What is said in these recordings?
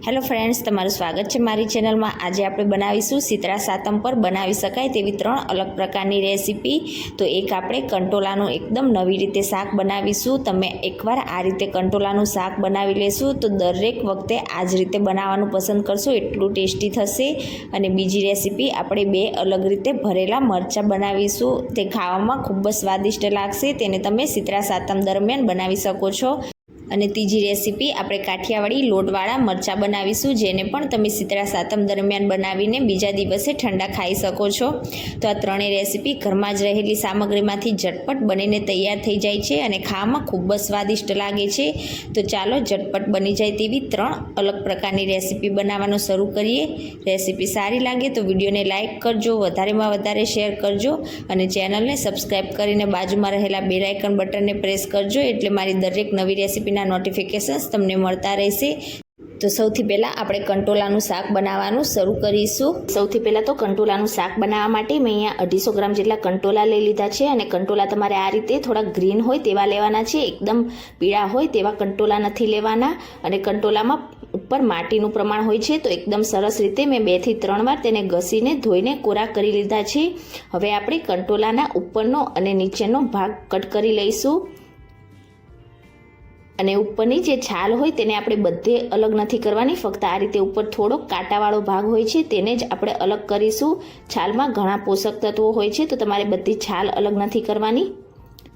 Hello friends, તમારું સ્વાગત છે મારી ચેનલમાં. આજે આપણે બનાવીશું સિતરા સાતમ પર બનાવી શકાય તેવી ત્રણ અલગ પ્રકારની રેસીપી. તો એક આપણે કંટોલાનું એકદમ નવી રીતે શાક બનાવીશું. તમે એકવાર આ રીતે કંટોલાનું શાક બનાવી લેશું તો દરેક વખતે આ જ રીતે બનાવવાનું પસંદ કરશો. એટલું ટેસ્ટી થશે. અને બીજી રેસીપી, આપણે બે અલગ રીતે ભરેલા મરચાં બનાવીશું. તે ખાવામાં ખૂબ જ સ્વાદિષ્ટ લાગશે. તેને તમે સિતરા સાતમ દરમિયાન બનાવી શકો છો. અને ત્રીજી રેસીપી આપણે કાઠિયાવાડી લોટવાળા મરચાં બનાવીશું, જેને પણ તમે શીતળા સાતમ દરમિયાન બનાવીને બીજા દિવસે ઠંડા ખાઈ શકો છો. તો આ ત્રણેય રેસીપી ઘરમાં જ રહેલી સામગ્રીમાંથી ઝટપટ બનીને તૈયાર થઈ જાય છે અને ખાવામાં ખૂબ જ સ્વાદિષ્ટ લાગે છે. તો ચાલો ઝટપટ બની જાય તેવી ત્રણ અલગ પ્રકારની રેસીપી બનાવવાનું શરૂ કરીએ. રેસીપી સારી લાગે તો વિડીયોને લાઇક કરજો, વધારેમાં વધારે શેર કરજો અને ચેનલને સબસ્ક્રાઈબ કરીને બાજુમાં રહેલા બે આઇકન બટનને પ્રેસ કરજો. એટલે મારી દરેક નવી રેસીપીના નોટિફિકેશન્સ તમને મળતા રહેશે. તો સૌથી પહેલાં આપણે કંટોલાનું શાક બનાવવાનું શરૂ કરીશું. સૌથી પહેલાં તો કંટોલાનું શાક બનાવવા માટે મેં અહીંયા અઢીસો ગ્રામ જેટલા કંટોલા લઈ લીધા છે અને કંટોલા તમારે આ રીતે થોડા ગ્રીન હોય તેવા લેવાના છે, એકદમ પીળા હોય તેવા કંટોલા નથી લેવાના. અને કંટોલામાં ઉપર માટીનું પ્રમાણ હોય છે, તો એકદમ સરસ રીતે મેં બેથી ત્રણ વાર તેને ઘસીને ધોઈને કોરા કરી લીધા છે. હવે આપણે કંટોલાના ઉપરનો અને નીચેનો ભાગ કટ કરી લઈશું. અને ઉપરની જે છાલ હોય તેને આપણે બધે અલગ નથી કરવાની, ફક્ત આ રીતે ઉપર થોડો કાંટાવાળો ભાગ હોય છે તેને જ આપણે અલગ કરીશું. છાલમાં ઘણા પોષક તત્વો હોય છે તો તમારે બધી છાલ અલગ નથી કરવાની.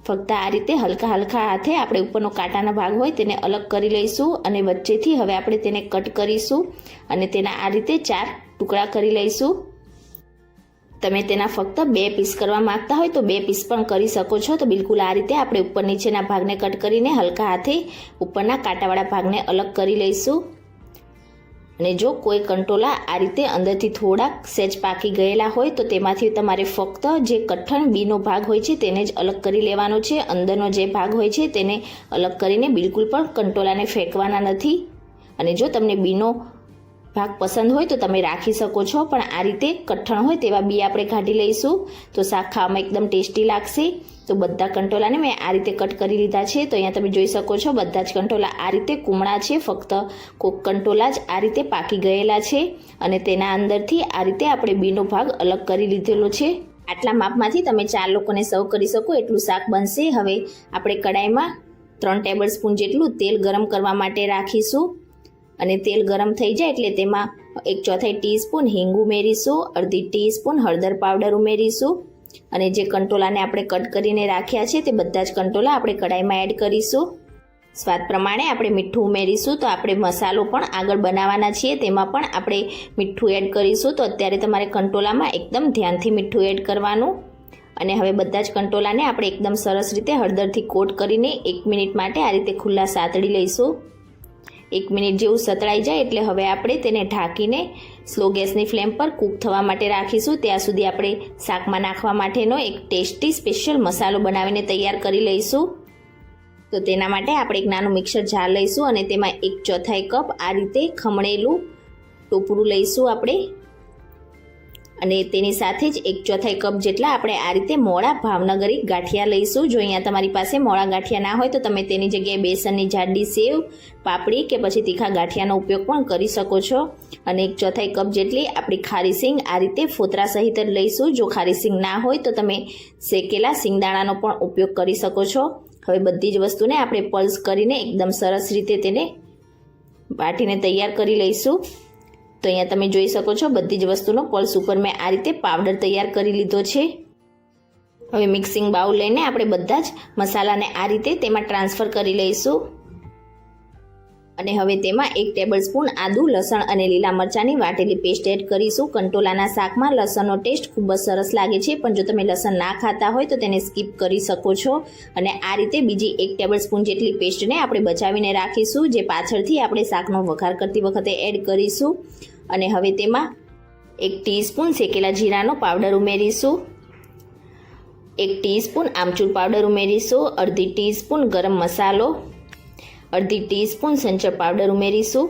ફક્ત આ રીતે હલકા હલકા હાથે આપણે ઉપરનો કાંટાનો ભાગ હોય તેને અલગ કરી લઈશું અને વચ્ચેથી હવે આપણે તેને કટ કરીશું અને તેના આ રીતે ચાર ટુકડા કરી લઈશું. તમે તેના ફક્ત બે પીસ કરવા માંગતા હોય તો બે પીસ પણ કરી શકો છો. તો બિલકુલ આ રીતે આપણે ઉપર નીચેના ભાગને કટ કરીને હલકા હાથે ઉપરના કાંટાવાળા ભાગને અલગ કરી લઈશું. અને જો કોઈ કંટોલા આ રીતે અંદરથી થોડાક સેજ પાકી ગયેલા હોય તો તેમાંથી તમારે ફક્ત જે કઠણ બીનો ભાગ હોય છે તેને જ અલગ કરી લેવાનો છે. અંદરનો જે ભાગ હોય છે તેને અલગ કરીને બિલકુલ પણ કંટોલાને ફેંકવાના નથી. અને જો તમને બીનો ભાગ પસંદ હોય તો તમે રાખી શકો છો, પણ આ રીતે કઠણ હોય તેવા બી આપણે કાઢી લઈશું. તો શાક ખાવામાં એકદમ ટેસ્ટી લાગશે. તો બધા કંટોલાને મેં આ રીતે કટ કરી લીધા છે. તો અહીંયા તમે જોઈ શકો છો, બધા જ કંટોલા આ રીતે કુમળા છે. ફક્ત કોક કંટોલા જ આ રીતે પાકી ગયેલા છે. અને તેના અંદરથી આ રીતે આપણે બીનો ભાગ અલગ કરી લીધેલો છે. આટલા માપમાંથી તમે ચાર લોકોને સર્વ કરી શકો, એટલું શાક બનશે. હવે આપણે કડાઈમાં ત્રણ ટેબલ સ્પૂન જેટલું તેલ ગરમ કરવા માટે રાખીશું. અને તેલ ગરમ થઈ જાય એટલે તેમાં એક ચોથાઈ ટીસ્પૂન હિંગ ઉમેરીશું, અડધી ટીસ્પૂન હળદર પાવડર ઉમેરીશું. અને જે કંટોલાને આપણે કટ કરીને રાખ્યા છે તે બધા જ કંટોલા આપણે કઢાઈમાં એડ કરીશું. સ્વાદ પ્રમાણે આપણે મીઠું ઉમેરીશું, તો આપણે મસાલો પણ આગળ બનાવવાના છીએ, તેમાં પણ આપણે મીઠું એડ કરીશું. તો અત્યારે તમારે કંટોલામાં એકદમ ધ્યાનથી મીઠું એડ કરવાનું. અને હવે બધા જ કંટોલાને આપણે એકદમ સરસ રીતે હળદરથી કોટ કરીને એક મિનિટ માટે આ રીતે ખુલ્લા સાતડી લઈશું. એક મિનિટ જેવું સતળાઈ જાય એટલે હવે આપણે તેને ઢાંકીને સ્લો ગેસની ફ્લેમ પર કૂક થવા માટે રાખીશું. ત્યાં સુધી આપણે શાકમાં નાખવા માટેનો એક ટેસ્ટી સ્પેશિયલ મસાલો બનાવીને તૈયાર કરી લઈશું. તો તેના માટે આપણે એક નાનું મિક્સર જાર લઈશું અને તેમાં એક ચોથાઈ કપ આ રીતે ખમણેલું ટોપરું લઈશું આપણે. અને તેની સાથે જ એક ચોથાઈ કપ જેટલા આપણે આ રીતે મોળા ભાવનગરી ગાંઠિયા લઈશું. જો અહીંયા તમારી પાસે મોળા ગાંઠિયા ના હોય તો તમે તેની જગ્યાએ બેસનની જાડી સેવ, પાપડી કે પછી તીખા ગાંઠિયાનો ઉપયોગ પણ કરી શકો છો. અને એક ચોથાઈ કપ જેટલી આપણી ખારી સિંગ આ રીતે ફોતરા સહિત જ લઈશું. જો ખારી સિંગ ના હોય તો તમે શેકેલા સિંગદાણાનો પણ ઉપયોગ કરી શકો છો. હવે બધી જ વસ્તુને આપણે પલ્સ કરીને એકદમ સરસ રીતે તેને વાટીને તૈયાર કરી લઈશું. તો અહીંયા તમે જોઈ શકો છો, બધી જ વસ્તુનો પલ્સ ઉપર મેં આ રીતે પાવડર તૈયાર કરી લીધો છે. હવે મિક્સિંગ બાઉલ લઈને આપણે બધા જ મસાલાને આ રીતે તેમાં ટ્રાન્સફર કરી લઈશું. અને હવે તેમાં એક ટેબલ સ્પૂન આદુ, લસણ અને લીલા મરચાંની વાટેલી પેસ્ટ એડ કરીશું. કંટોલાના શાકમાં લસણનો ટેસ્ટ ખૂબ જ સરસ લાગે છે, પણ જો તમે લસણ ના ખાતા હોય તો તેને સ્કીપ કરી શકો છો. અને આ રીતે બીજી એક ટેબલ સ્પૂન જેટલી પેસ્ટને આપણે બચાવીને રાખીશું, જે પાછળથી આપણે શાકનો વઘાર કરતી વખતે એડ કરીશું. અને હવે તેમાં એક ટીસ્પૂન શેકેલા જીરાનો પાવડર ઉમેરીશું. એક ટીસ્પૂન આમચૂર પાવડર ઉમેરીશું. અડધી ટીસ્પૂન ગરમ મસાલો. અડધી ટીસ્પૂન સંચર પાવડર ઉમેરીશું.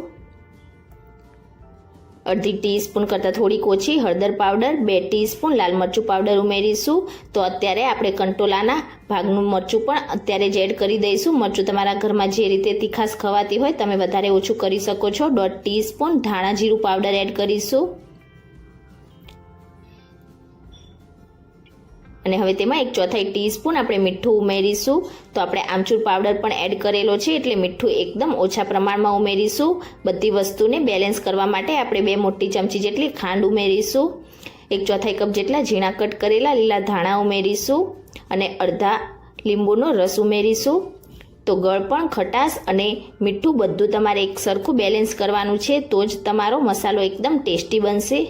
અડધી ટીસ્પૂન કરતાં થોડીક ઓછી હળદર પાવડર, બે ટીસ્પૂન લાલ મરચું પાવડર ઉમેરીશું. તો અત્યારે આપણે કંટોલાના ભાગનું મરચું પણ અત્યારે જ એડ કરી દઈશું. મરચું તમારા ઘરમાં જે રીતે તીખાસ ખવાતી હોય, તમે વધારે ઓછું કરી શકો છો. દોઢ ટીસ્પૂન ધાણા જીરું પાવડર એડ કરીશું. અને હવે તેમાં એક ચોથાઈ ટીસ્પૂન આપણે મીઠું ઉમેરીશું. તો આપણે આમચૂર પાવડર પણ એડ કરેલો છે એટલે મીઠું એકદમ ઓછા પ્રમાણમાં ઉમેરીશું. બધી વસ્તુને બેલેન્સ કરવા માટે આપણે બે મોટી ચમચી જેટલી ખાંડ ઉમેરીશું. એક ચોથાઈ કપ જેટલા ઝીણા કટ કરેલા લીલા ધાણા ઉમેરીશું અને અડધા લીંબુનો રસ ઉમેરીશું. તો ગળ પણ ખટાશ અને મીઠું બધું તમારે એક સરખું બેલેન્સ કરવાનું છે તો જ તમારો મસાલો એકદમ ટેસ્ટી બનશે.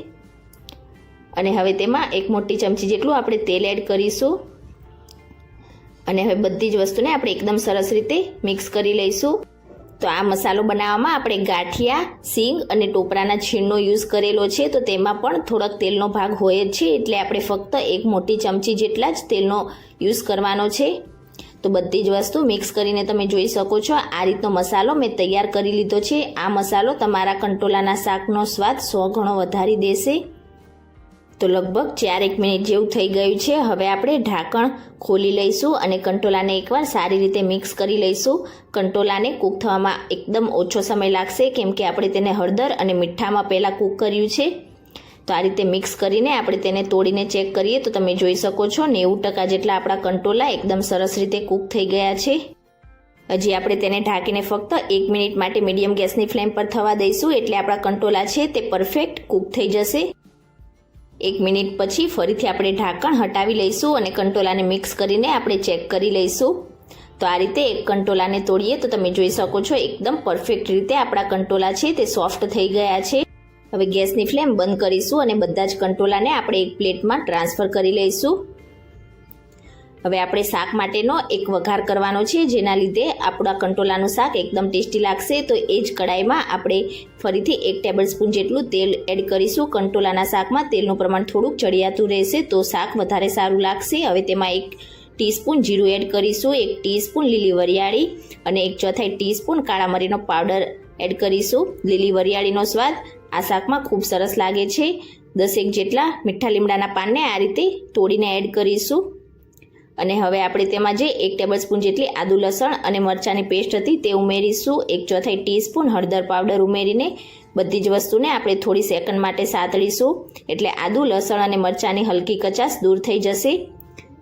અને હવે તેમાં એક મોટી ચમચી જેટલું આપણે તેલ એડ કરીશું. અને હવે બધી જ વસ્તુને આપણે એકદમ સરસ રીતે મિક્સ કરી લઈશું. તો આ મસાલો બનાવવામાં આપણે ગાંઠિયા, સિંગ અને ટોપરાના છીણનો યુઝ કરેલો છે. તો તેમાં પણ થોડોક તેલનો ભાગ હોય જ છે. એટલે આપણે ફક્ત એક મોટી ચમચી જેટલા જ તેલનો યુઝ કરવાનો છે. તો બધી જ વસ્તુ મિક્સ કરીને તમે જોઈ શકો છો. આ રીતનો મસાલો મેં તૈયાર કરી લીધો છે. આ મસાલો તમારા કંટોલાના શાકનો સ્વાદ સો ગણો વધારી દેશે. તો લગભગ ચાર એક મિનિટ જેવું થઈ ગયું છે. હવે આપણે ઢાંકણ ખોલી લઈશું અને કંટોલાને એકવાર સારી રીતે મિક્સ કરી લઈશું. કંટોલાને કૂક થવામાં એકદમ ઓછો સમય લાગશે, કેમ કે આપણે તેને હળદર અને મીઠામાં પહેલાં કૂક કર્યું છે. તો આ રીતે મિક્સ કરીને આપણે તેને તોડીને ચેક કરીએ. તો તમે જોઈ શકો છો, નેવું ટકા જેટલા આપણા કંટોલા એકદમ સરસ રીતે કૂક થઈ ગયા છે. હજી આપણે તેને ઢાંકીને ફક્ત એક મિનિટ માટે મીડિયમ ગેસની ફ્લેમ પર થવા દઈશું. એટલે આપણા કંટોલા છે તે પરફેક્ટ કૂક થઈ જશે. એક મિનિટ પછી ફરીથી આપણે ઢાંકણ હટાવી લઈશું અને કંટોલાને મિક્સ કરીને આપણે ચેક કરી લઈશું. તો આ રીતે એક કંટોલાને તોડીએ તો તમે જોઈ શકો છો એકદમ પરફેક્ટ રીતે આપણા કંટોલા છે તે સોફ્ટ થઈ ગયા છે. હવે ગેસની ફ્લેમ બંધ કરીશું અને બધા જ કંટોલાને આપણે એક પ્લેટમાં ટ્રાન્સફર કરી લઈશું. હવે આપણે શાક માટેનો એક વઘાર કરવાનો છે, જેના લીધે આપણા કંટોલાનું શાક એકદમ ટેસ્ટી લાગશે. તો એ જ કડાઈમાં આપણે ફરીથી એક ટેબલ સ્પૂન જેટલું તેલ એડ કરીશું. કંટોલાના શાકમાં તેલનું પ્રમાણ થોડુંક ચડિયાતું રહેશે તો શાક વધારે સારું લાગશે. હવે તેમાં એક ટીસ્પૂન જીરું એડ કરીશું, એક ટીસ્પૂન લીલી વરિયાળી અને એક ચોથાઈ ટીસ્પૂન કાળા મરીનો પાવડર એડ કરીશું. લીલી વરિયાળીનો સ્વાદ આ શાકમાં ખૂબ સરસ લાગે છે. દસેક જેટલા મીઠા લીમડાના પાનને આ રીતે તોડીને એડ કરીશું. અને હવે આપણે તેમાં જે એક ટેબલ સ્પૂન જેટલી આદુ લસણ અને મરચાંની પેસ્ટ હતી તે ઉમેરીશું. એક ચોથાઈ ટીસ્પૂન હળદર પાવડર ઉમેરીને બધી જ વસ્તુને આપણે થોડી સેકન્ડ માટે સાતળીશું. એટલે આદુ, લસણ અને મરચાંની હલકી કચાશ દૂર થઈ જશે.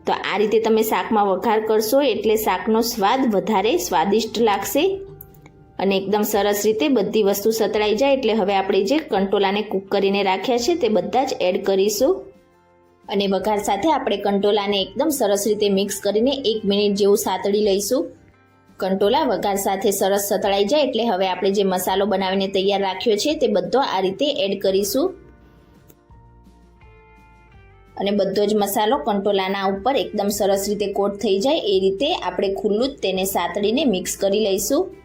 તો આ રીતે તમે શાકમાં વઘાર કરશો એટલે શાકનો સ્વાદ વધારે સ્વાદિષ્ટ લાગશે. અને એકદમ સરસ રીતે બધી વસ્તુ સતળાઈ જાય એટલે હવે આપણે જે કંટોલાને કૂક કરીને રાખ્યા છે તે બધા જ એડ કરીશું. અને વઘાર સાથે આપણે કંટોલાને એકદમ સરસ રીતે મિક્સ કરીને એક મિનિટ જેવું સાતળી લઈશું. કંટોલા વઘાર સાથે સરસ સતળાઈ જાય એટલે હવે આપણે જે મસાલો બનાવીને તૈયાર રાખ્યો છે તે બધો આ રીતે એડ કરીશું. અને બધો જ મસાલો કંટોલાના ઉપર એકદમ સરસ રીતે કોટ થઈ જાય એ રીતે આપણે ખુલ્લું જ તેને સાતળીને મિક્સ કરી લઈશું.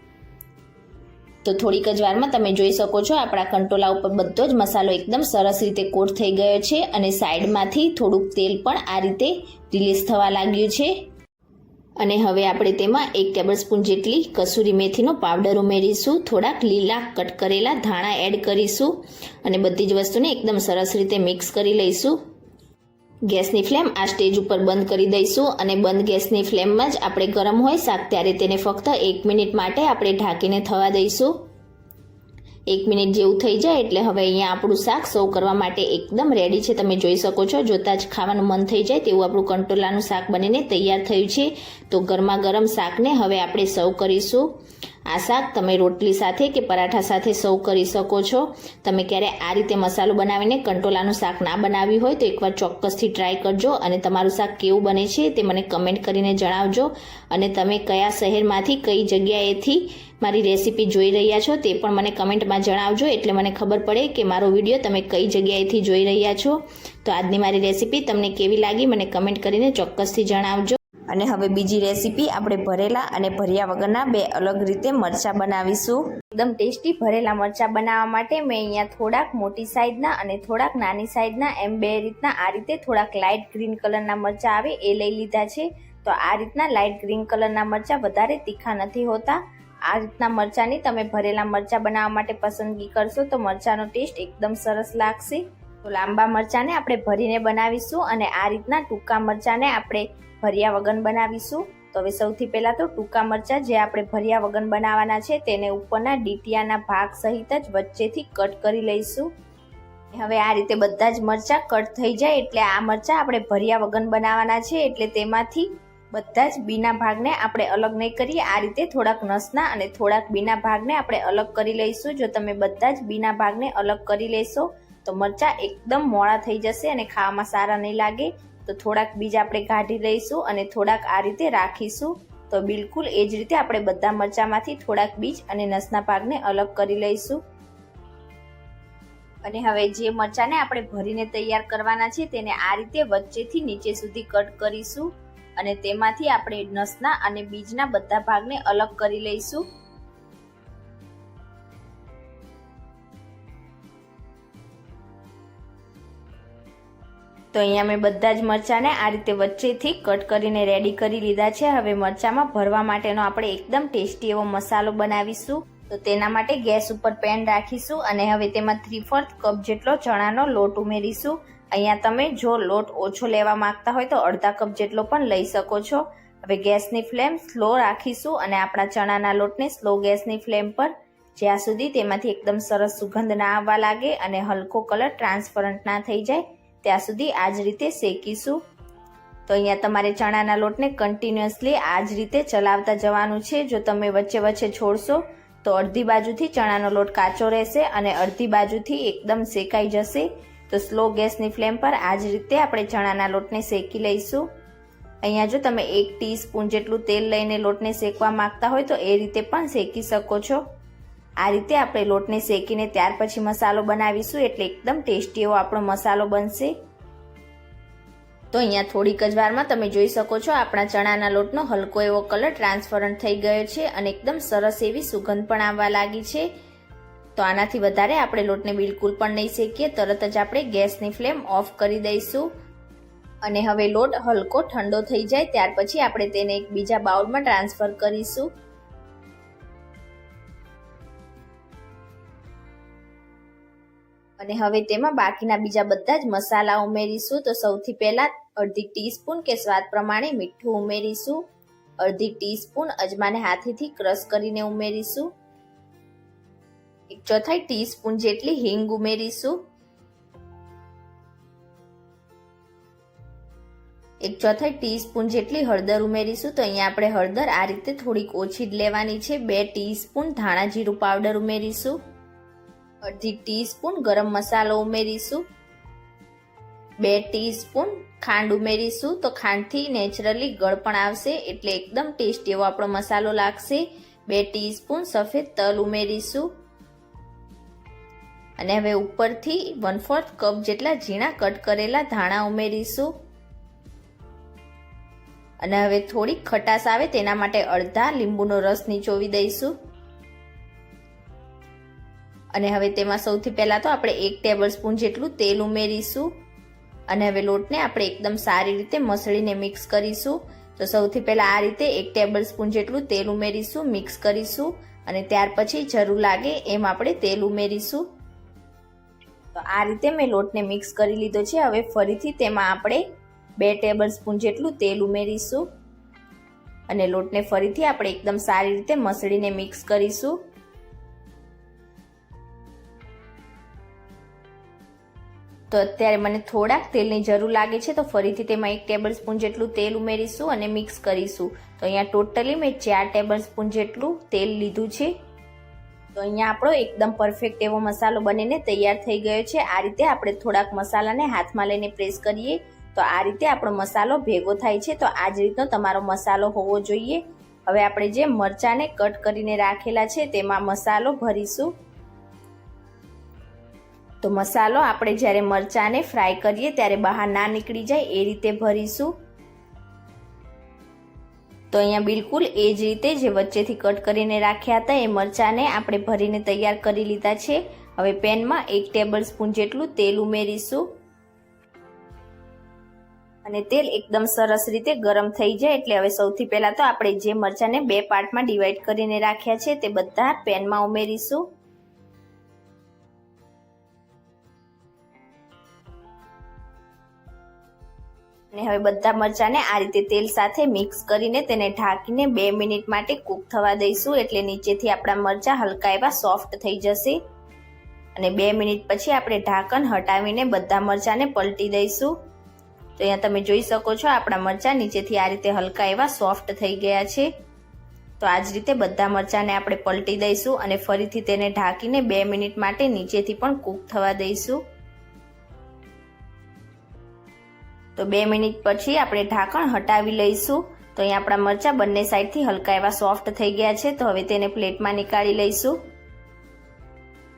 તો થોડીક જ વારમાં તમે જોઈ શકો છો, આપણા કંટોલા ઉપર બધો જ મસાલો એકદમ સરસ રીતે કોટ થઈ ગયો છે અને સાઈડમાંથી થોડુંક તેલ પણ આ રીતે રિલીઝ થવા લાગ્યું છે. અને હવે આપણે તેમાં એક ટેબલ સ્પૂન જેટલી કસૂરી મેથીનો પાવડર ઉમેરીશું, થોડાક લીલા કટ કરેલા ધાણા એડ કરીશું અને બધી જ વસ્તુને એકદમ સરસ રીતે મિક્સ કરી લઈશું. ગેસની ફ્લેમ આ સ્ટેજ ઉપર બંધ કરી દઈશું અને બંધ ગેસની ફ્લેમમાં જ આપણે ગરમ હોય શાક ત્યારે તેને ફક્ત એક મિનિટ માટે આપણે ઢાંકીને થવા દઈશું. એક મિનિટ જેવું થઈ જાય એટલે હવે અહીંયા આપણું શાક સર્વ કરવા માટે એકદમ રેડી છે. તમે જોઈ શકો છો, જોતાં જ ખાવાનું મન થઈ જાય તેવું આપણું કંટોલાનું શાક બનીને તૈયાર થયું છે. તો ગરમા ગરમ શાકને હવે આપણે સર્વ કરીશું. આ શાક તમે રોટલી સાથે કે પરાઠા સાથે સર્વ કરી શકો છો. તમે ક્યારે આ રીતે મસાલો બનાવીને કંટોલાનું શાક ના બનાવ્યું હોય તો એકવાર ચોક્કસથી ટ્રાય કરજો અને તમારું શાક કેવું બને છે તે મને કમેન્ટ કરીને જણાવજો. અને તમે કયા શહેરમાંથી કઈ જગ્યાએથી મારી રેસીપી જોઈ રહ્યા છો તે પણ મને કમેન્ટમાં જણાવજો. એટલે મને ખબર પડે કે મારો વીડિયો તમે કઈ જગ્યાએથી જોઈ રહ્યા છો. તો આજની મારી રેસીપી તમને કેવી લાગી મને કમેન્ટ કરીને ચોક્કસથી જણાવજો. અને હવે બીજી રેસીપી આપણે ભરેલા અને ભર્યા વગરના બે અલગ રીતે મરચાં બનાવીશું. એકદમ ટેસ્ટી ભરેલા મરચાં બનાવવા માટે મેં અહીંયા થોડાક મોટી સાઈઝના અને થોડાક નાની સાઈઝના એમ બે રીતના આ રીતે થોડાક લાઇટ ગ્રીન કલરના મરચાં આવે એ લઈ લીધા છે. તો આ રીતના લાઇટ ગ્રીન કલરના મરચાં વધારે તીખા નથી હોતા. આ રીતના મરચાંની તમે ભરેલા મરચાં બનાવવા માટે પસંદગી કરશો તો મરચાંનો ટેસ્ટ એકદમ સરસ લાગશે. તો લાંબા મરચાંને આપણે ભરીને બનાવીશું અને આ રીતના ટૂંકા મરચાંને આપણે ભર્યા વગર બનાવીશું. તો હવે સૌથી પહેલાં તો ટૂંકા મરચાં જે આપણે ભર્યા વગર બનાવવાના છે તેને ઉપરના ડીટિયાના ભાગ સહિત જ વચ્ચેથી કટ કરી લઈશું. હવે આ રીતે બધા જ મરચાં કટ થઈ જાય એટલે આ મરચાં આપણે ભર્યા વગર બનાવવાના છે એટલે તેમાંથી બધા જ બીના ભાગને આપણે અલગ નહીં કરીએ. આ રીતે થોડાક નસના અને થોડાક બીના ભાગને આપણે અલગ કરી લઈશું. જો તમે બધા જ બીના ભાગને અલગ કરી લેશો તો મરચાં એકદમ મોળા થઈ જશે અને ખાવામાં સારા નહીં લાગે. તો થોડાક બીજ આપણે કાઢી લઈશું અને થોડાક આ રીતે રાખીશું. તો બિલકુલ એ જ રીતે આપણે બધા મરચાંમાંથી થોડાક બીજ અને નસના ભાગને અલગ કરી લઈશું. અને હવે જે મરચાંને આપણે ભરીને તૈયાર કરવાના છે તેને આ રીતે વચ્ચેથી નીચે સુધી કટ કરીશું. અને તેમાંથી આપણે નસના અને બીજના બધા ભાગને અલગ કરી લઈશું. તો અહીંયા મેં બધા જ મરચાંને આ રીતે વચ્ચેથી કટ કરીને રેડી કરી લીધા છે. હવે મરચાંમાં ભરવા માટેનો આપણે એકદમ ટેસ્ટી એવો મસાલો બનાવીશું. તો તેના માટે ગેસ ઉપર પેન રાખીશું અને હવે તેમાં થ્રી ફોર્થ કપ જેટલો ચણાનો લોટ ઉમેરીશું. અહીંયા તમે જો લોટ ઓછો લેવા માંગતા હોય તો અડધા કપ જેટલો પણ લઈ શકો છો. હવે ગેસની ફ્લેમ સ્લો રાખીશું અને આપણા ચણાના લોટને સ્લો ગેસની ફ્લેમ પર. જ્યાં સુધી તેમાંથી એકદમ સરસ સુગંધ ના આવવા લાગે અને હલકો કલર ટ્રાન્સપરન્ટ ના થઈ જાય ત્યાં સુધી આ જ રીતે શેકીશું. તો અહીંયા તમારે ચણાના લોટને કન્ટિન્યુઅસલી આ જ રીતે ચલાવતા જવાનું છે. જો તમે વચ્ચે વચ્ચે છોડશો, તો અડધી બાજુથી ચણાનો લોટ કાચો રહેશે અને અડધી બાજુથી એકદમ શેકાઈ જશે. તો સ્લો ગેસની ફ્લેમ પર આ જ રીતે આપણે ચણાના લોટને શેકી લઈશું. અહીંયા જો તમે એક ટીસ્પૂન જેટલું તેલ લઈને લોટને શેકવા માંગતા હોય તો એ રીતે પણ શેકી શકો છો. આ રીતે આપણે લોટને શેકીને ત્યાર પછી મસાલો બનાવીશું એટલે એકદમ ટેસ્ટી એવો આપણો મસાલો બનશે. તો અહીંયા થોડીક જ વારમાં તમે જોઈ શકો છો આપણા ચણાના લોટનો હલકો એવો કલર ટ્રાન્સફરન્ટ થઈ ગયો છે અને એકદમ સરસ એવી સુગંધ પણ આવવા લાગી છે. તો આનાથી વધારે આપણે લોટને બિલકુલ પણ નહીં શેકીએ, તરત જ આપણે ગેસની ફ્લેમ ઓફ કરી દઈશું. અને હવે લોટ હલકો ઠંડો થઈ જાય, ત્યાર પછી આપણે તેને એક બીજા બાઉલમાં ટ્રાન્સફર કરીશું. અને હવે તેમાં બાકીના બીજા બધા જ મસાલા ઉમેરીશું. તો સૌથી પહેલાં અડધી ટીસ્પૂન કે સ્વાદ પ્રમાણે મીઠું ઉમેરીશું. અડધી ટીસ્પૂન અજમાને હાથેથી ક્રશ કરીને ઉમેરીશું. એક ચોથાઈ ટીસ્પૂન જેટલી હિંગ ઉમેરીશું. એક ચોથાઈ ટીસ્પૂન જેટલી હળદર ઉમેરીશું. તો અહીંયા આપણે હળદર આ રીતે થોડીક ઓછી જ લેવાની છે. બે ટીસ્પૂન ધાણા જીરું પાવડર ઉમેરીશું. અડધી ટીસ્પૂન ગરમ મસાલો ઉમેરીશું. બે ટીસ્પૂન ખાંડ ઉમેરીશું તો ખાંડથી નેચરલી ગળ પણ આવશે એટલે એકદમ ટેસ્ટી એવો આપણો મસાલો લાગશે. બે ટીસ્પૂન સફેદ તલ ઉમેરીશું. અને હવે ઉપરથી વન ફોર્થ કપ જેટલા ઝીણા કટ કરેલા ધાણા ઉમેરીશું. અને હવે થોડીક ખટાશ આવે તેના માટે અડધા લીંબુનો રસ નીચોવી દઈશું. અને હવે તેમાં સૌથી પહેલાં તો આપણે એક ટેબલ સ્પૂન જેટલું તેલ ઉમેરીશું. અને હવે લોટને આપણે એકદમ સારી રીતે મસળીને મિક્સ કરીશું. તો સૌથી પહેલાં આ રીતે એક ટેબલ સ્પૂન જેટલું તેલ ઉમેરીશું, મિક્સ કરીશું. અને ત્યાર પછી જરૂર લાગે એમ આપણે તેલ ઉમેરીશું. તો આ રીતે મેં લોટને મિક્સ કરી લીધો છે. હવે ફરીથી તેમાં આપણે બે ટેબલ સ્પૂન જેટલું તેલ ઉમેરીશું. અને લોટને ફરીથી આપણે એકદમ સારી રીતે મસળીને મિક્સ કરીશું. તો અત્યારે મને થોડાક તેલની જરૂર લાગે છે, તો ફરીથી તેમાં એક ટેબલ સ્પૂન જેટલું તેલ ઉમેરીશું અને મિક્સ કરીશું. તો અહીંયા ટોટલી મેં ચાર ટેબલ સ્પૂન જેટલું તેલ લીધું છે. તો અહીંયા આપણો એકદમ પરફેક્ટ એવો મસાલો બનીને તૈયાર થઈ ગયો છે. આ રીતે આપણે થોડાક મસાલાને હાથમાં લઈને પ્રેસ કરીએ. તો આ રીતે આપણો મસાલો ભેગો થાય છે. તો આ જ રીતનો તમારો મસાલો હોવો જોઈએ. હવે આપણે જે મરચાંને કટ કરીને રાખેલા છે, તેમાં મસાલો ભરીશું. તો મસાલો આપણે જ્યારે મરચાંને ફ્રાય કરીએ ત્યારે બહાર ના નીકળી જાય એ રીતે ભરીશું. તો અહીંયા બિલકુલ એ જ રીતે જે વચ્ચેથી કટ કરીને રાખ્યા હતા એ મરચાંને આપણે ભરીને તૈયાર કરી લીધા છે. હવે પેનમાં એક ટેબલ સ્પૂન જેટલું તેલ ઉમેરીશું. અને તેલ એકદમ સરસ રીતે ગરમ થઈ જાય એટલે હવે સૌથી પહેલાં તો આપણે જે મરચાંને બે પાર્ટમાં ડિવાઈડ કરીને રાખ્યા છે તે બધા પેનમાં ઉમેરીશું. અને હવે બધા મરચાંને આ રીતે તેલ સાથે મિક્સ કરીને તેને ઢાંકીને બે મિનિટ માટે કૂક થવા દઈશું એટલે નીચેથી આપણા મરચાં હલકા એવા સોફ્ટ થઈ જશે. અને બે મિનિટ પછી આપણે ઢાંકણ હટાવીને બધા મરચાંને પલટી દઈશું. તો અહીંયા તમે જોઈ શકો છો આપણા મરચાં નીચેથી આ રીતે હલકા એવા સોફ્ટ થઈ ગયા છે. તો આ જ રીતે બધા મરચાંને આપણે પલટી દઈશું અને ફરીથી તેને ઢાંકીને બે મિનિટ માટે નીચેથી પણ કૂક થવા દઈશું. તો બે મિનિટ પછી આપણે ઢાંકણ હટાવી લઈશું. તો અહીંયા આપણા મરચાં બંને સાઈડથી હલકા એવા સોફ્ટ થઈ ગયા છે, તો હવે તેને પ્લેટમાં નીકાળી લઈશું.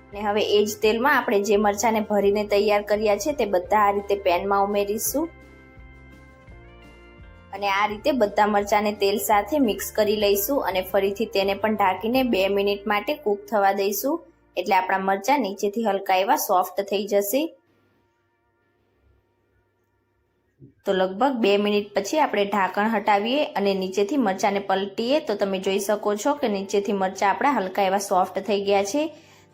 અને હવે એ જ તેલમાં આપણે જે મરચાંને ભરીને તૈયાર કર્યા છે, તે બધા આ રીતે પેનમાં ઉમેરીશું. અને આ રીતે બધા મરચાંને તેલ સાથે મિક્સ કરી લઈશું અને ફરીથી તેને પણ ઢાંકીને બે મિનિટ માટે કૂક થવા દઈશું. એટલે આપણા મરચાં નીચેથી હલકા એવા સોફ્ટ થઈ જશે. તો લગભગ બે મિનિટ પછી આપણે ઢાંકણ હટાવીએ અને નીચેથી મરચાંને પલટીએ. તો તમે જોઈ શકો છો કે નીચેથી મરચાં આપણા હલકા એવા સોફ્ટ થઈ ગયા છે.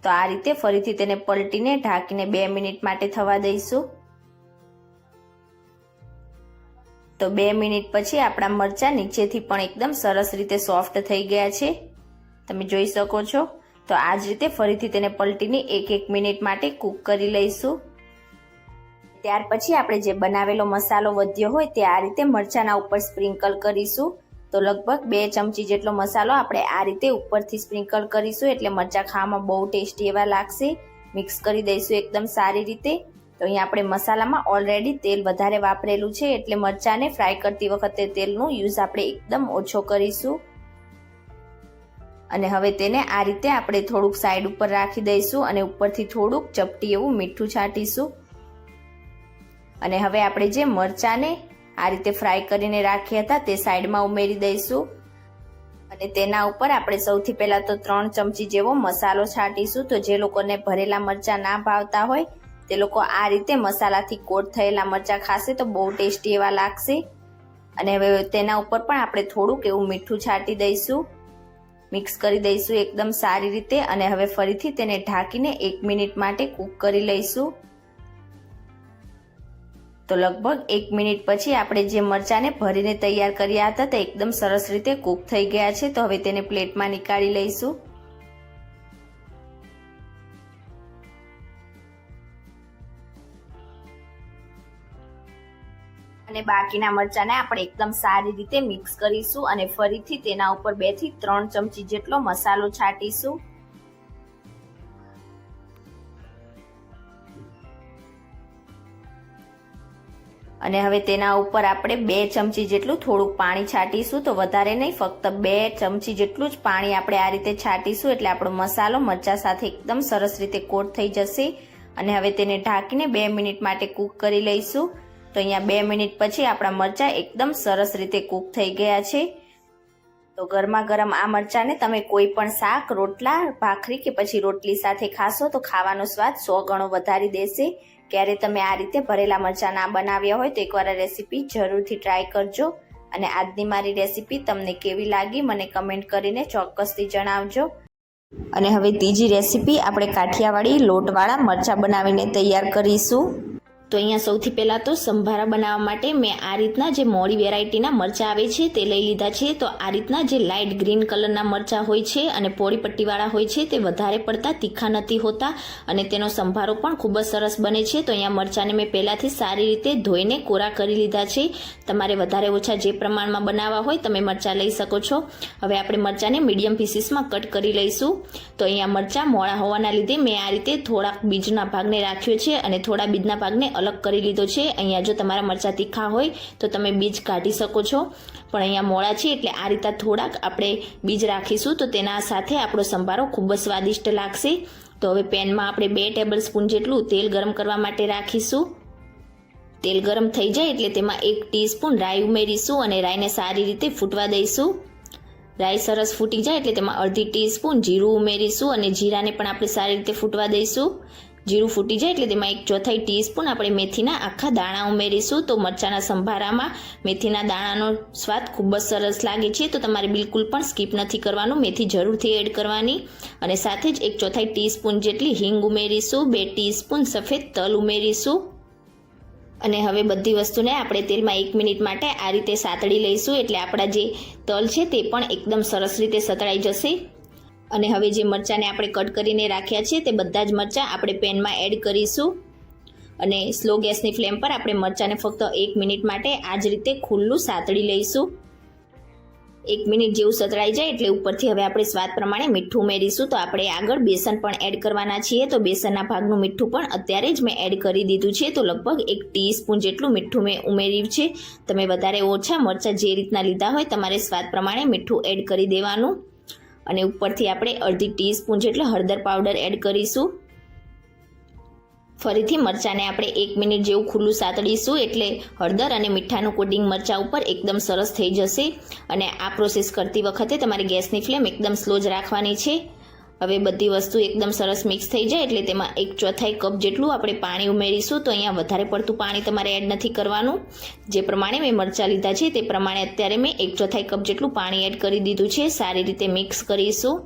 તો આ રીતે ફરીથી તેને પલટીને ઢાંકીને બે મિનિટ માટે થવા દઈશું. તો બે મિનિટ પછી આપણા મરચાં નીચેથી પણ એકદમ સરસ રીતે સોફ્ટ થઈ ગયા છે. તમે જોઈ શકો છો. તો આ જ રીતે ફરીથી તેને પલટીને એક એક મિનિટ માટે કૂક કરી લઈશું. ત્યાર પછી આપણે જે બનાવેલો મસાલો વધ્યો હોય તે આ રીતે મરચાંના ઉપર સ્પ્રિંકલ કરીશું. તો લગભગ બે ચમચી જેટલો મસાલો આપણે આ રીતે ઉપરથી સ્પ્રિંકલ કરીશું એટલે મરચાં ખાવામાં બહુ ટેસ્ટી એવા લાગશે. મિક્સ કરી દઈશું એકદમ સારી રીતે. તો અહીંયા આપણે મસાલામાં ઓલરેડી તેલ વધારે વાપરેલું છે એટલે મરચાંને ફ્રાય કરતી વખતે તેલનું યુઝ આપણે એકદમ ઓછો કરીશું. અને હવે તેને આ રીતે આપણે થોડુંક સાઈડ ઉપર રાખી દઈશું અને ઉપરથી થોડુંક ચપટી એવું મીઠું છાંટીશું. અને હવે આપણે જે મરચાંને આ રીતે ફ્રાય કરીને રાખ્યા હતા તે સાઈડમાં ઉમેરી દઈશું. અને તેના ઉપર આપણે સૌથી પહેલાં તો ત્રણ ચમચી જેવો મસાલો છાંટીશું. તો જે લોકોને ભરેલા મરચાં ના ભાવતા હોય, તે લોકો આ રીતે મસાલાથી કોટ થયેલા મરચાં ખાશે તો બહુ ટેસ્ટી એવા લાગશે. અને હવે તેના ઉપર પણ આપણે થોડુંક એવું મીઠું છાંટી દઈશું. મિક્સ કરી દઈશું એકદમ સારી રીતે અને હવે ફરીથી તેને ઢાંકીને એક મિનિટ માટે કૂક કરી લઈશું. તો લગભગ એક મિનિટ પછી આપણે જે મરચાંને ભરીને તૈયાર કર્યા હતા તે એકદમ સરસ રીતે કૂક થઈ ગયા છે. તો હવે તેને પ્લેટમાં નીકાળી લઈશું. અને બાકીના મરચાંને આપણે એકદમ સારી રીતે મિક્સ કરીશું અને ફરીથી તેના ઉપર બેથી ત્રણ ચમચી જેટલો મસાલો છાંટીશું. અને હવે તેના ઉપર આપણે બે ચમચી જેટલું થોડુંક પાણી છાંટીશું, તો વધારે નહીં, ફક્ત બે ચમચી જેટલું જ પાણી આપણે આ રીતે છાંટીશું, એટલે આપણો મસાલો મરચા સાથે એકદમ સરસ રીતે કોટ થઈ જશે. અને હવે તેને ઢાંકીને બે મિનિટ માટે કૂક કરી લઈશું. તો અહીંયા બે મિનિટ પછી આપણા મરચાં એકદમ સરસ રીતે કૂક થઈ ગયા છે. તો ગરમા ગરમ આ મરચાંને તમે કોઈ પણ શાક, રોટલા, ભાખરી કે પછી રોટલી સાથે ખાશો, તો ખાવાનો સ્વાદ સો ગણો વધારી દેશે. ક્યારે તમે આ રીતે ભરેલા મરચાં ના બનાવ્યા હોય તો એકવાર આ રેસીપી જરૂરથી ટ્રાય કરજો. અને આજની મારી રેસીપી તમને કેવી લાગી મને કમેન્ટ કરીને ચોક્કસથી જણાવજો. અને હવે ત્રીજી રેસીપી આપણે કાઠિયાવાડી લોટવાળા મરચાં બનાવીને તૈયાર કરીશું. તો અહીંયા સૌથી પહેલાં તો સંભારા બનાવવા માટે મેં આ રીતના જે મોડી વેરાયટીના મરચાં આવે છે તે લઈ લીધા છે. તો આ રીતના જે લાઇટ ગ્રીન કલરના મરચાં હોય છે અને પોળી પટ્ટીવાળા હોય છે તે વધારે પડતા તીખા નથી હોતા અને તેનો સંભારો પણ ખૂબ જ સરસ બને છે. તો અહીંયા મરચાંને મેં પહેલાંથી સારી રીતે ધોઈને કોરા કરી લીધા છે. તમારે વધારે ઓછા જે પ્રમાણમાં બનાવવા હોય તમે મરચાં લઈ શકો છો. હવે આપણે મરચાંને મીડિયમ પીસીસમાં કટ કરી લઈશું. તો અહીંયા મરચાં મોડા હોવાના લીધે મેં આ રીતે થોડાક બીજના ભાગને રાખ્યો છે અને થોડા બીજના ભાગને અલગ કરી લીધો છે. અહીંયા જો તમારા મરચાં તીખા હોય તો તમે બીજ કાઢી શકો છો. પણ અહીંયા મોળા છે એટલે આ રીતે થોડાક આપણે બીજ રાખીશું તો તેના સાથે આપણો સંભારો ખૂબ જ સ્વાદિષ્ટ લાગશે. તો હવે પેનમાં આપણે બે ટેબલ સ્પૂન જેટલું તેલ ગરમ કરવા માટે રાખીશું. તેલ ગરમ થઈ જાય એટલે તેમાં એક ટીસ્પૂન રાઈ ઉમેરીશું અને રાઈને સારી રીતે ફૂટવા દઈશું. રાઈ સરસ ફૂટી જાય એટલે તેમાં અડધી ટીસ્પૂન જીરું ઉમેરીશું અને જીરાને પણ આપણે સારી રીતે ફૂટવા દઈશું. જીરું ફૂટી જાય એટલે તેમાં એક ચોથાઈ ટીસ્પૂન આપણે મેથીના આખા દાણા ઉમેરીશું. તો મરચાંના સંભારામાં મેથીના દાણાનો સ્વાદ ખૂબ જ સરસ લાગે છે. તો તમારે બિલકુલ પણ સ્કીપ નથી કરવાનું. મેથી જરૂરથી એડ કરવાની. અને સાથે જ એક ચોથાઈ ટીસ્પૂન જેટલી હિંગ ઉમેરીશું. બે ટીસ્પૂન સફેદ તલ ઉમેરીશું. અને હવે બધી વસ્તુને આપણે તેલમાં એક મિનિટ માટે આ રીતે સાતળી લઈશું. એટલે આપણા જે તલ છે તે પણ એકદમ સરસ રીતે સતળાઈ જશે. અને હવે જે મરચાંને આપણે કટ કરીને રાખ્યા છે તે બધા જ મરચાં આપણે પેનમાં એડ કરીશું. અને સ્લો ગેસની ફ્લેમ પર આપણે મરચાંને ફક્ત એક મિનિટ માટે આ જ રીતે ખુલ્લું સાતળી લઈશું. એક મિનિટ જેવું સતળાઈ જાય એટલે ઉપરથી હવે આપણે સ્વાદ પ્રમાણે મીઠું ઉમેરીશું. તો આપણે આગળ બેસન પણ એડ કરવાના છીએ. તો બેસનના ભાગનું મીઠું પણ અત્યારે જ મેં એડ કરી દીધું છે. તો લગભગ એક ટીસ્પૂન જેટલું મીઠું મેં ઉમેર્યું છે. તમે વધારે ઓછા મરચાં જે રીતના લીધા હોય તમારે સ્વાદ પ્રમાણે મીઠું એડ કરી દેવાનું. અને ઉપરથી આપણે અડધી ટીસ્પૂન જેટલો હળદર પાવડર એડ કરીશું. ફરીથી મરચાંને આપણે એક મિનિટ જેવું ખુલ્લું સાતડીશું એટલે હળદર અને મીઠાનું કોડિંગ મરચાં ઉપર એકદમ સરસ થઈ જશે. અને આ પ્રોસેસ કરતી વખતે તમારે ગેસની ફ્લેમ એકદમ સ્લો જ રાખવાની છે. હવે બધી વસ્તુ એકદમ સરસ મિક્સ થઈ જાય એટલે તેમાં એક ચોથાઈ કપ જેટલું આપણે પાણી ઉમેરીશું તો અહીંયા વધારે પડતું પાણી તમારે એડ નથી કરવાનું. જે પ્રમાણે મેં મરચાં લીધા છે તે પ્રમાણે અત્યારે મેં એક ચોથાઈ કપ જેટલું પાણી એડ કરી દીધું છે. સારી રીતે મિક્સ કરીશું.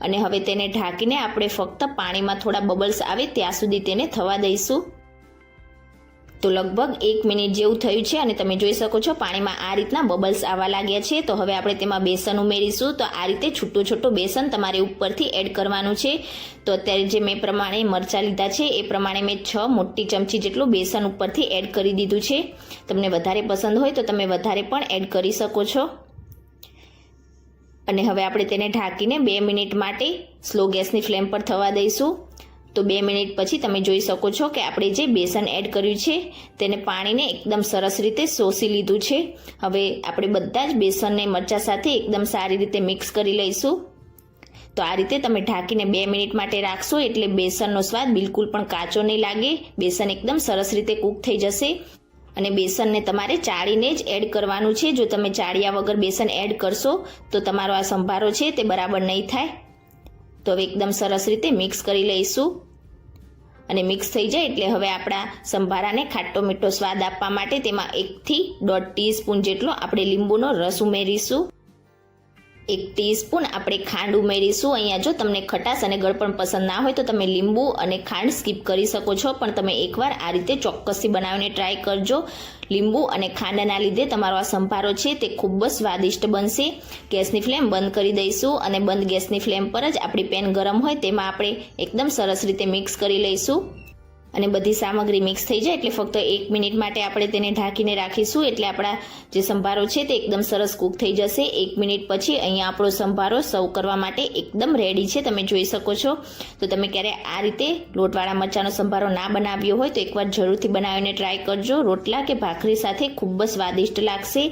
અને હવે તેને ઢાંકીને આપણે ફક્ત પાણીમાં થોડા બબલ્સ આવે ત્યાં સુધી તેને થવા દઈશું. તો લગભગ એક મિનિટ જેવું થયું છે અને તમે જોઈ શકો છો પાણીમાં આ રીતના બબલ્સ આવવા લાગ્યા છે. તો હવે આપણે તેમાં બેસન ઉમેરીશું. તો આ રીતે છૂટું છૂટું બેસન તમારે ઉપરથી એડ કરવાનું છે. તો અત્યારે જે મેં પ્રમાણે મરચાં લીધા છે, એ પ્રમાણે મેં છ મોટી ચમચી જેટલું બેસન ઉપરથી એડ કરી દીધું છે. તમને વધારે પસંદ હોય તો તમે વધારે પણ એડ કરી શકો છો. અને હવે આપણે તેને ઢાંકીને બે મિનિટ માટે સ્લો ગેસની ફ્લેમ પર થવા દઈશું. તો બે મિનિટ પછી તમે જોઈ શકો છો કે આપણે જે બેસન એડ કર્યું છે, તેને પાણીને એકદમ સરસ રીતે શોષી લીધું છે. હવે આપણે બધા જ બેસનને મરચાં સાથે એકદમ સારી રીતે મિક્સ કરી લઈશું. તો આ રીતે તમે ઢાંકીને બે મિનિટ માટે રાખશો એટલે બેસનનો સ્વાદ બિલકુલ પણ કાચો નહીં લાગે. બેસન એકદમ સરસ રીતે કૂક થઈ જશે. અને બેસનને તમારે ચાળીને જ એડ કરવાનું છે. જો તમે ચાળિયા વગર બેસન એડ કરશો, તો તમારો આ સંભારો છે તે બરાબર નહીં થાય. તો હવે એકદમ સરસ રીતે મિક્સ કરી લઈશું. અને મિક્સ થઈ જાય એટલે હવે આપણા સંભારાને ખાટો મીઠો સ્વાદ આપવા માટે તેમાં એકથી દોઢ ટીસ્પૂન જેટલો આપણે લીંબુનો રસ ઉમેરીશું. એક ટીસ્પૂન આપણે ખાંડ ઉમેરીશું. અહીંયા જો તમને ખટાશ અને ગળપણ પસંદ ના હોય તો તમે લીંબુ અને ખાંડ સ્કીપ કરી શકો છો. પણ તમે એકવાર આ રીતે ચોક્કસથી બનાવીને ટ્રાય કરજો. લીંબુ અને ખાંડના લીધે તમારો આ સંભારો છે તે ખૂબ જ સ્વાદિષ્ટ બનશે. ગેસની ફ્લેમ બંધ કરી દઈશું અને બંધ ગેસની ફ્લેમ પર જ આપણી પેન ગરમ હોય તેમાં આપણે એકદમ સરસ રીતે મિક્સ કરી લઈશું. અને બધી સામગ્રી મિક્સ થઈ જાય એટલે ફક્ત એક મિનિટ માટે આપણે તેને ઢાંકીને રાખીશું. એટલે આપણા જે સંભારો છે તે એકદમ સરસ કૂક થઈ જશે. એક મિનિટ પછી અહીંયા આપણો સંભારો સર્વ કરવા માટે એકદમ રેડી છે. તમે જોઈ શકો છો. તો તમે ક્યારે આ રીતે લોટવાળા મરચાંનો સંભારો ના બનાવ્યો હોય તો એકવાર જરૂરથી બનાવીને ટ્રાય કરજો. રોટલા કે ભાખરી સાથે ખૂબ જ સ્વાદિષ્ટ લાગશે.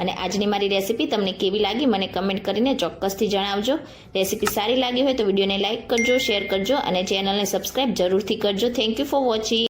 અને આજની મારી રેસીપી તમને કેવી લાગી મને કમેન્ટ કરીને ચોક્કસથી જણાવજો. રેસીપી સારી લાગી હોય તો વિડીયોને લાઇક કરજો શેર કરજો અને ચેનલને સબસ્ક્રાઈબ જરૂરથી કરજો. Thank you for watching.